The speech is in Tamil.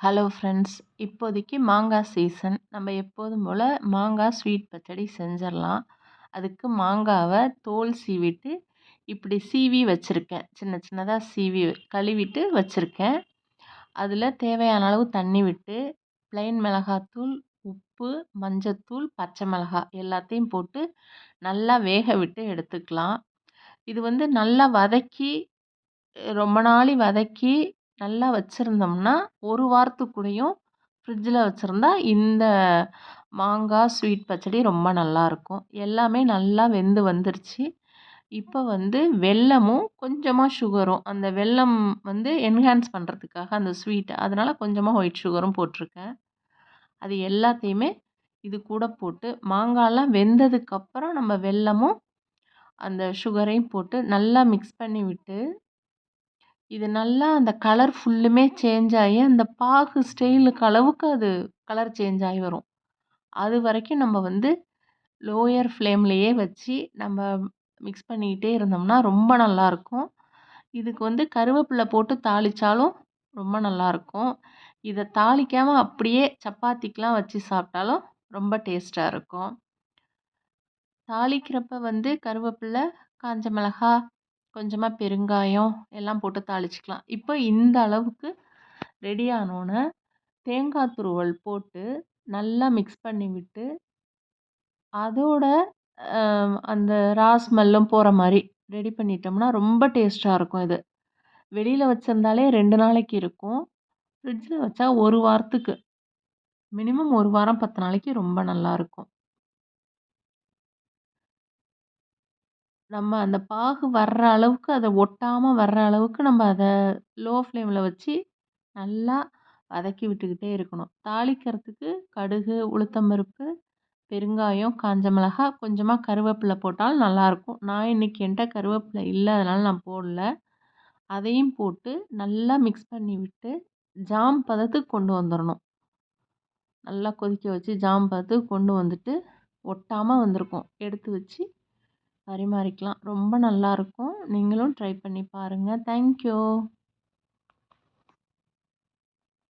ஹலோ ஃப்ரெண்ட்ஸ் இப்போதைக்கு மாங்காய் சீசன் நம்ம எப்போதும் போல் மாங்காய் ஸ்வீட் பச்சடி செஞ்சிடலாம். அதுக்கு மாங்காவை தோல் சீவிட்டு இப்படி சீவி வச்சுருக்கேன். சின்ன சின்னதாக சீவி கழுவிட்டு வச்சுருக்கேன். அதில் தேவையான அளவு தண்ணி விட்டு ப்ளைன் மிளகாத்தூள் உப்பு மஞ்சத்தூள் பச்சை மிளகாய் எல்லாத்தையும் போட்டு நல்லா வேக விட்டு எடுத்துக்கலாம். இது வந்து நல்லா வதக்கி ரொம்ப நாளி வதக்கி நல்லா வச்சுருந்தோம்னா ஒரு வாரத்துக்குள்ளேயும் ஃப்ரிட்ஜில் வச்சுருந்தா இந்த மாங்காய் ஸ்வீட் பச்சடி ரொம்ப நல்லாயிருக்கும் எல்லாமே நல்லா வெந்து வந்துருச்சு. இப்போ வந்து வெல்லமும் கொஞ்சமாக சுகரும் அந்த வெல்லம் வந்து என்ஹான்ஸ் பண்ணுறதுக்காக அந்த ஸ்வீட் அதனால் கொஞ்சமாக ஒயிட் சுகரும் போட்டிருக்கேன். அது எல்லாத்தையுமே இது கூட போட்டு மாங்காயெலாம் வெந்ததுக்கப்புறம் நம்ம வெல்லமும் அந்த சுகரையும் போட்டு நல்லா மிக்ஸ் பண்ணி விட்டு இது நல்லா அந்த கலர் ஃபுல்லுமே சேஞ்ச் ஆகி அந்த பாகு ஸ்டைலுக்கு அளவுக்கு அது கலர் சேஞ்ச் ஆகி வரும். அது வரைக்கும் நம்ம வந்து லோயர் ஃப்ளேம்லேயே வச்சு நம்ம மிக்ஸ் பண்ணிக்கிட்டே இருந்தோம்னா ரொம்ப நல்லாயிருக்கும் இதுக்கு வந்து கருவேப்பிலை போட்டு தாளித்தாலும் ரொம்ப நல்லாயிருக்கும் இதை தாளிக்காமல் அப்படியே சப்பாத்திக்கெலாம் வச்சு சாப்பிட்டாலும் ரொம்ப டேஸ்ட்டாக இருக்கும். தாளிக்கிறப்ப வந்து கருவேப்பிலை காஞ்ச மிளகா கொஞ்சமாக பெருங்காயம் எல்லாம் போட்டு தாளிச்சிக்கலாம். இப்போ இந்த அளவுக்கு ரெடி ஆனோடனே தேங்காய் துருவல் போட்டு நல்லா மிக்ஸ் பண்ணி விட்டு அதோட அந்த ரா ஸ்மெல்லும் போகிற மாதிரி ரெடி பண்ணிட்டோம்னா ரொம்ப டேஸ்ட்டாக இருக்கும் இது. வெளியில் வச்சுருந்தாலே ரெண்டு நாளைக்கு இருக்கும். ஃப்ரிட்ஜில் வச்சா ஒரு வாரத்துக்கு. மினிமம் ஒரு வாரம் பத்து நாளைக்கு ரொம்ப நல்லாயிருக்கும் நம்ம அந்த பாகு வர்ற அளவுக்கு அதை ஒட்டாமல் வர்ற அளவுக்கு நம்ம அதை லோ ஃப்ளேமில் வச்சு நல்லா வதக்கி விட்டுக்கிட்டே இருக்கணும். தாளிக்கிறதுக்கு கடுகு உளுத்தம் பருப்பு பெருங்காயம் காஞ்ச மிளகா கொஞ்சமாக கருவேப்பிலை போட்டாலும் நல்லாயிருக்கும். நான் இன்றைக்கி என்கிட்ட கருவேப்பிலை இல்லை அதனால் நான் போடல. அதையும் போட்டு நல்லா மிக்ஸ் பண்ணி விட்டு ஜாம் பதத்துக்கு கொண்டு வந்துடணும் நல்லா கொதிக்க வச்சு ஜாம் பதத்துக்கு கொண்டு வந்துட்டு ஒட்டாமல் வந்திருக்கும். எடுத்து வச்சு பரிமாறிக்கலாம். ரொம்ப நல்லாயிருக்கும் நீங்களும் ட்ரை பண்ணி பாருங்கள் தேங்க்யூ